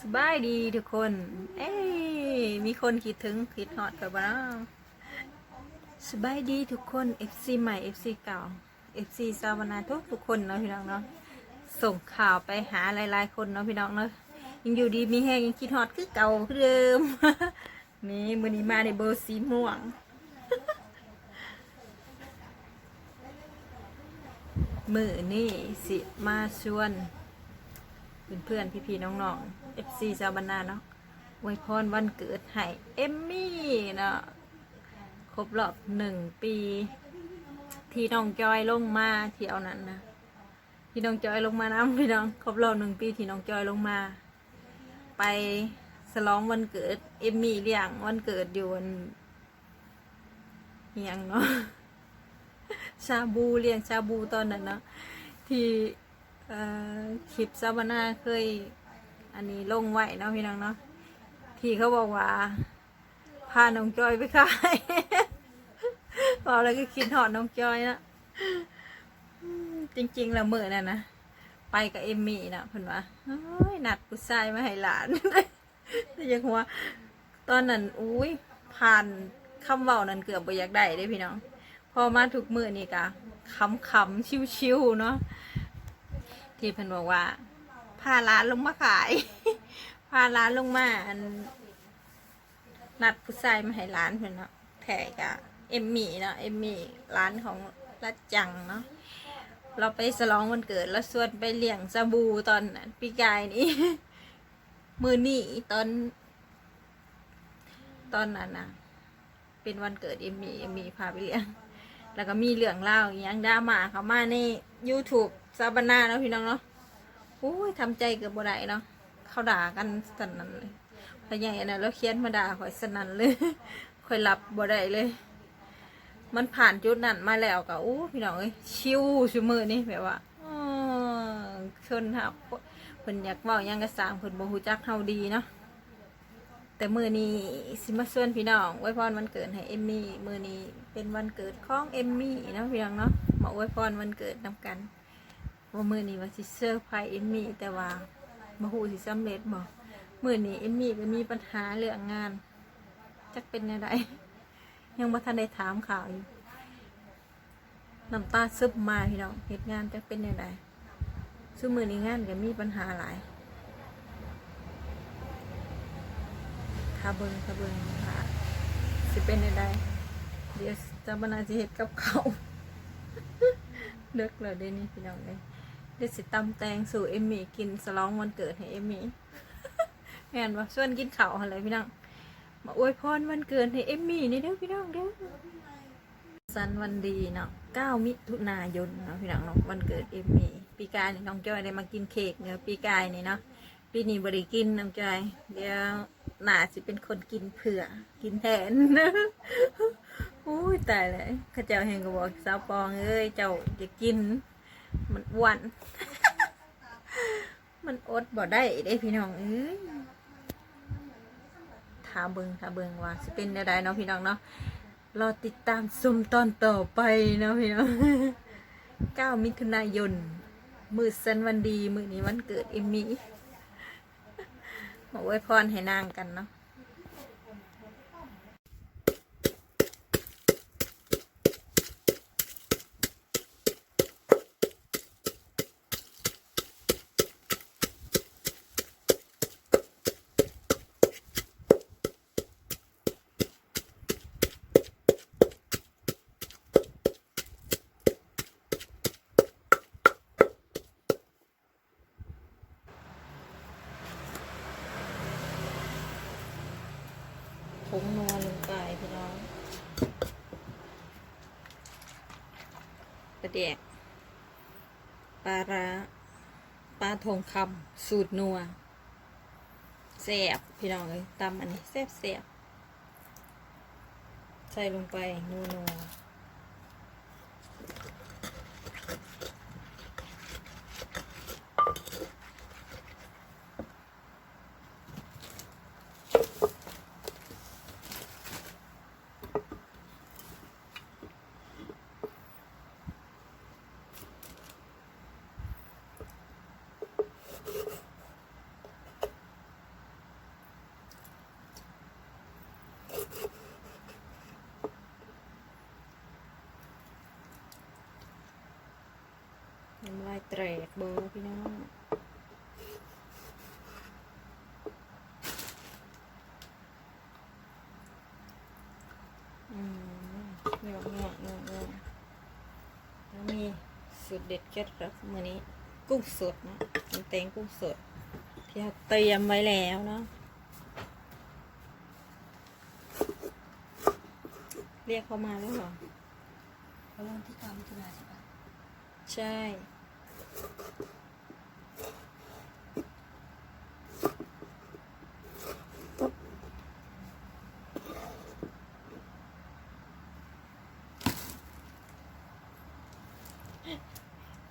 สบายดีทุกคน เอ้ยมีคนคิดถึงคิดฮอดกับบ้าสบายดีทุกคน FC ใหม่ FC เก่า FC สาวนาทุกทุกคนเนาะพี่น้องเนาะ ส่งข่าวไปหาหลาย ๆ คนเนาะพี่น้องเนาะ ยังอยู่ดีมีแห้งยังคิดฮอดคือเก่าคือเดิม นี่มือนี้มาในเบอร์สีม่วง มือนี่สิมาชวน เพื่อนๆพี่ๆน้องๆ FC ชาวบ้านนาเนาะอวยพรวันเกิดให้เอมมี่เนาะครบรอบหนึ่งปี ที่น้องจอยลงมาเที่ยวนั้นนะที่น้องจอยลงมานะพี่น้องครบรอบหนึ่งปีที่น้องจอยลงมา ไปฉลองวันเกิดเอมมี่เลี้ยงวันเกิดอยู่วันเฮียงเนาะชาบูเลี้ยงชาบูตอนนั้นเนาะที่ คลิปซาบานาเคย อันนี้ลงไว้เนาะพี่น้องเนาะที่เขาบอกว่าพาน้องจอยไปขายบอกแล้วก็คิดหอดน้องจอยนะจริงๆแล้วมือนั่นนะไปกับเอมมี่นะเพิ่นว่าเฮ้ยนัดผู้ชายมาให้หลานแต่ยังว่าตอนนั้นอุ้ยผ่านคำเว้านั้นเกือบบ่อยากได้เด้พี่น้อง พอมาถูกมือนี่กะขำขำๆชิวๆเนาะ ที่เพิ่นบอกว่าพาร้านลงมาขายพาร้านลงมาอันนัดผู้ชายมาให้ร้านเพิ่นเนาะแขกอะเอมมี่เนาะเอมมี่ร้านของรัดจังเนาะเราไปสลองวันเกิดแล้วชวนไปเลี้ยงซาบูตอนนั้นปีกายนี้มือนี่ตอน ตอนนั้นนะเป็นวันเกิดเอมมี่เอมมี่พาไปเลี้ยง แล้วก็มีเรื่องเล่าอย่างดราม่าเขามาใน YouTube ซาบานาเนาะพี่น้องเนาะโอ้ยทำใจเกือบบ่ได้เนาะเขาด่ากันสนั่นเลยพใหญ่นะแล้วเขียนมาด่าข่อยสนั่นเลยข่อยหลับบ่ได้เลย มันผ่านจุดนั้นมาแล้วก็โอ้พี่น้องเอ้ยชิวชูมือนี่แบบว่าอ้อชนหักเพิ่นอยากเว้ายังกระสางเพิ่นบ่ฮู้จักเฮาดีเนาะแต่มือนี้สิมาส่วนพี่น้องอวยพรวันเกิดให้เอมมี่มือนี้เป็นวันเกิดของเอมมี่นะพี่น้องเนาะ มาอวยพรวันเกิดนำกันว่ามือนี้ว่าสิเซอร์ไพรส์เอมมี่แต่ว่ามาหูสิสำเร็จบ่มือนี้เอมมี่ก็มีปัญหาเรื่องงานจักเป็นยังไงยังบ่ทันได้ถามข่าวอยู่น้ำตาซึบมาพี่น้องเหตุงานจักเป็นยังไงซึ่งมือนี้งานก็มีปัญหาหลายทาเบิงทาเบิงค่ะสิเป็นใดๆเดี๋ยวจะบรรณาสิเฮ็ดกับเขา เลิกเลยเดนี้พี่น้องเลยเดี๋ยวสิตำแตงสู่เอมมี่กินสลองวันเกิดให้เอมมี่แม่นว่าชวนกินข้าวอะไรพี่น้องมาอวยพรวันเกิดให้เอมมี่นี่เด้อพี่น้องเด้อสันวันดีเนาะ9มิถุนายนเนาะพี่น้องเนาะวันเกิดเอมมี่ปีกายนี่น้องจ้อยได้มากินเค้กเนาะปีกายนี่เนาะปีนี้บริกินน้ำใจเดี๋ยวหนาสิเป็นคนกินเผื่อกินแทน อุ้ยตายเลยข้าเจ้าแห่งก็บอกสาวปองเอ้ยเจ้าจะกิน มันอ้วน มันอดบ่ได้ได้พี่น้องเอ้ยถาเบิงถาเบิงว่าสิเป็นได้เนาะพี่น้องเนาะรอติดตามชมตอนต่อไปเนาะพี่น้อง9มิถุนายนมือสันวันดี มือนี้วันเกิดเอมมี่มาอวยพรให้นางกันเนาะ ผงนัวลงไปพี่น้อง ประเดกปลาร้าปลาทองคำสูตรนัวแซ่บพี่น้องเลยตำอันนี้แซ่บแซ่บใส่ลงไปนัวนัว รดเบอร์พี่น้องอืมเงาเงาเงาเงาแล้วมีสูตรเด็ดเคล็ดลับมื้อนี้ กุ้งสดนะน้ำแตงกุ้งสด ที่เราเตรียมไว้แล้วเนาะเรียกเขามาแล้วเหรอเขาลงที่กามิถุนาใช่ปะใช่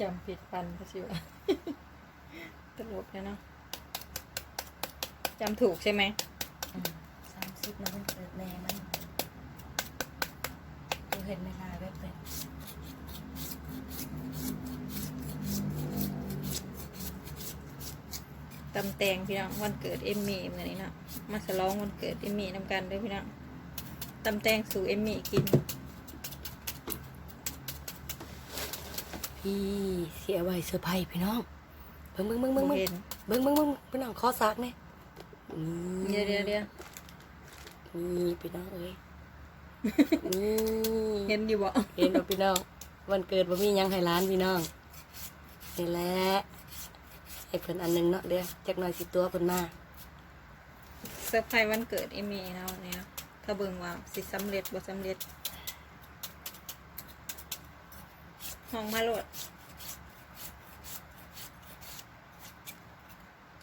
จำผิดปันก็สิวะตลกนะเนาะจำถูกใช่ไหมสามสิบนะมันเกิดแม่มันเราเห็นเวลาแบบเป็น ตำแตงพี่น้องวันเกิดเอมมี่เหมือนนี้เนาะมาฉลองวันเกิดเอมมี่นำกันเด้วยพี่น้องตำแตงสู่เอมมี่กิน พี่เสียไว้เซอร์ไพรส์พี่น้องเบิ่งเบิ่งเบิ่งเบิ่งบ่เบิ่งเห็นเบิ่งเบิ่งเบิ่งพี่น้องขอซักเนี่ยเดี๋ยวเดี๋ยวเดี๋ยวนี่พี่น้องเอ้ยนี่เห็นอยู่บ่เห็นบ่พี่น้องวันเกิดบ่มีหยังให้ร้านพี่น้องนี่แหละ ให้เพิ่นอันหนึงเนาะเดี๋ยวจักหน่อยสิตัวเพิ่นมาเซอร์ไพรส์วันเกิดเอมมี่เนาะเนี่ยถ้าเบิ่งว่าสิสำเร็จบ่สำเร็จห้องมาโหลด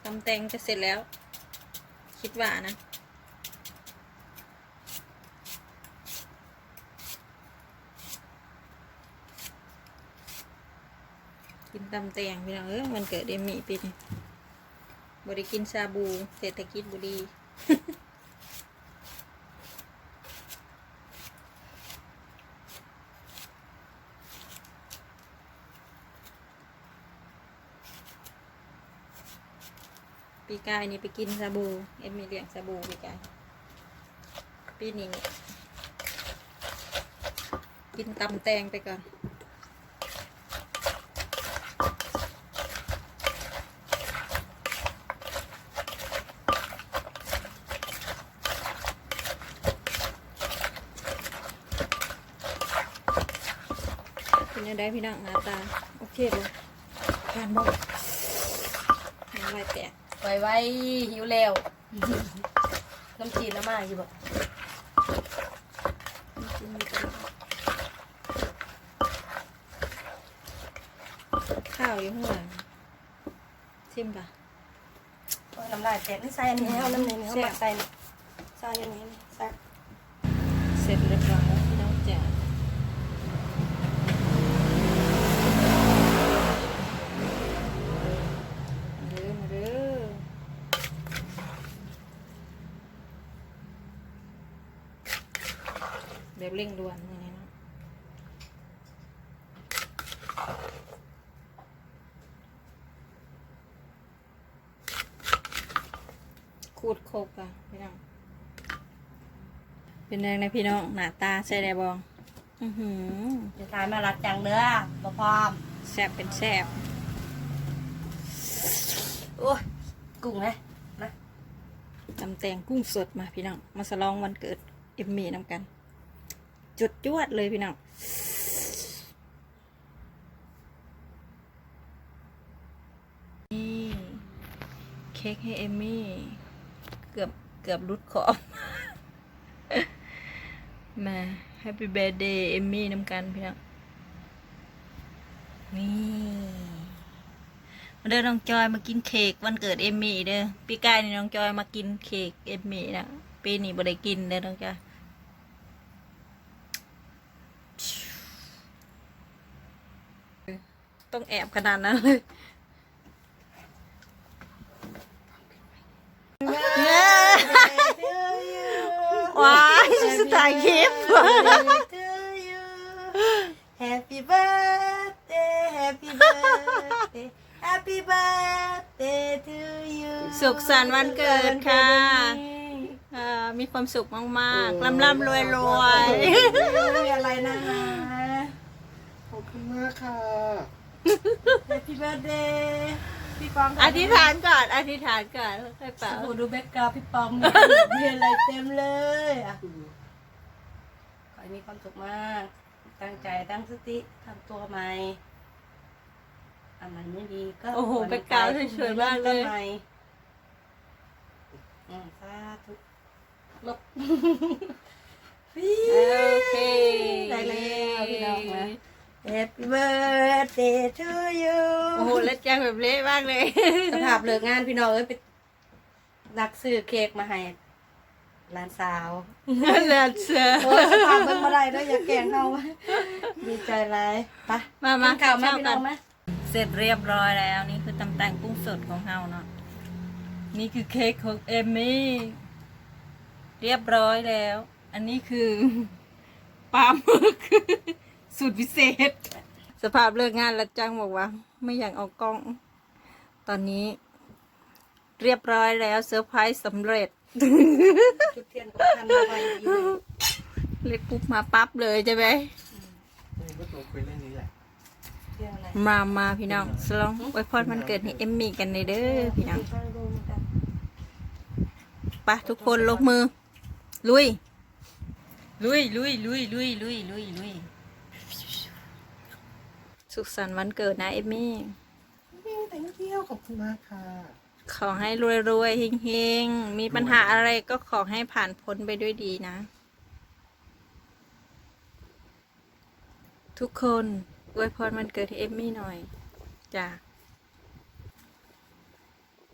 ตำแตงจะเสร็จแล้ว คิดว่านะ ตำแตงพี่น้องเออมันเกิดเอมี่ปีนี้บริกินชาบู เศรษฐกิจบุรีปีกายนี่ไปกินชาบู เอ็มมีเลี้ยงชาบูปีกายปีนี้กินตำแตงไปก่อน เป็นยังไงพี่น้องหน้าตา โอเคเลยการบอกน้ำลายแตกไว้ไว้หิวแล้วน้ำจีนน้ำมาอยู่บ่ข้าวอยู่ข้างหลังชิมปะโอ้ยน้ำลายแตกนี่ใส่อันนี้ให้เอาน้ำหนึ่งเขาหมักใส่นี่ใส่อันนี้นี่ใส่เสร็จเรียบร้อยแล้วพี่น้องจ๋ามาเด้อมาเด้อแบบ เร่งด่วนเลยนะขูดโคกอะพี่น้อง เป็นยังไงพี่น้อง หน้าตาใช่ได้บอง อือหือจะทานมารักจังเด้อบ่พร้อมแซ่บเป็นแซ่บโอ้ยกุ้งนะนะตำแตงกุ้งสดมาพี่น้อง มาสลองวันเกิดเอ็มมี่นำกัน จุดจวดเลยพี่น้องนี่เค้กให้เอมมี่ เกือบเกือบรุดขอบมาแฮปปี้เบร์เดย์เอมมี่น้ำกันพี่น้องนี่มาเดินน้องจอยมากินเค้กวันเกิดเอมมี่เด้อปีกายนี่น้องจอยมากินเค้กเอมมี่นะปีนี้บ่ได้กินเด้อน้องจอย ต้องแอบขนาดนั้นเลยว้ายสไตล์คลิป Happy birthday Happy birthday Happy birthday to you สุขสันต์วันเกิดค่ะอ่ามีความสุขมากๆ ร่ำร่ำรวยรวยมีอะไรนะคะขอบคุณมากค่ะ Happy birthday พี่ปองอธิษฐานก่อน อธิษฐานก่อนค่อยเป่าโอ้โหดูแบ็กกราวด์พี่ปองมีอะไรเต็มเลยอะขอให้มีความสุขมาก ตั้งใจตั้งสติทำตัวใหม่อะไรไม่ดีก็โอ้โหผ่อนแบ็คกราวด์สวยๆมากเลยริ่ต้นใหม่อืมสาธุลบโอเคได้แล้วพี่น้องนะ Happy birthday to you โอ้โหแล้วแจ้งแบบเละมากเลย สภาพเลิกงานพี่น้องเอ้ยไปนักซื้อเค้กมาให้หลานสาวเลิศเสือโอ้ยสภาพเบิ่งมาได้ด้วยอย่าแกล้งเขาดีใจไรไปมามากินข้าวมาข้าวพี่กัน้อนงไหมเสร็จเรียบร้อยแล้วนี่คือตำแตงกุ้งสดของเฮาเนาะนี่คือเค้กของเอมมี่เรียบร้อยแล้ว อันนี้คือปลาหมึก สูตรพิเศษ สภาพเลิกงานแล้วจังบอกว่า ไม่อยากเอากล้อง ตอนนี้ เรียบร้อยแล้วเซอร์ไพรส์สำเร็จ จุดเทียนกับทันมาไว้ดีเลยเล็กปุ๊บมาปั๊บเลยใช่ไหมนี่ก็ตัวคุยเรื่องนี้แหละเทียนอะไรมามาพี่น้องสลองไว้พรมันเกิดให้เอมมี่กันในเด้อพี่น้องไปทุกคนลงมือ ลุย ลุยลุยลุยลุยลุยลุยลุย สุขสันต์วันเกิดนะเอมมี่แต่งเที่ยวขอบคุณมากค่ะ ขอให้รวยรวยๆเฮงๆ มีปัญหาอะไรก็ขอให้ผ่านพ้นไปด้วยดีนะ ทุกคนอวยพรวันเกิดให้เอมมี่หน่อยจ้า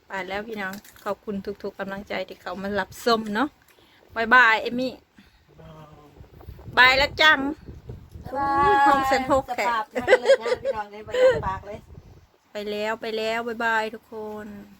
ไปแล้วพี่น้อง ขอบคุณทุกๆกำลังใจที่เขามารับส้มเนาะบายบายเอมมี่บายแล้วจัง ห้องเซ็นทรัลแขก สภาพมันเลิกงานพี่น้องเลยไปลำบากเลย ไปแล้วไปแล้วบายบายทุกคนบ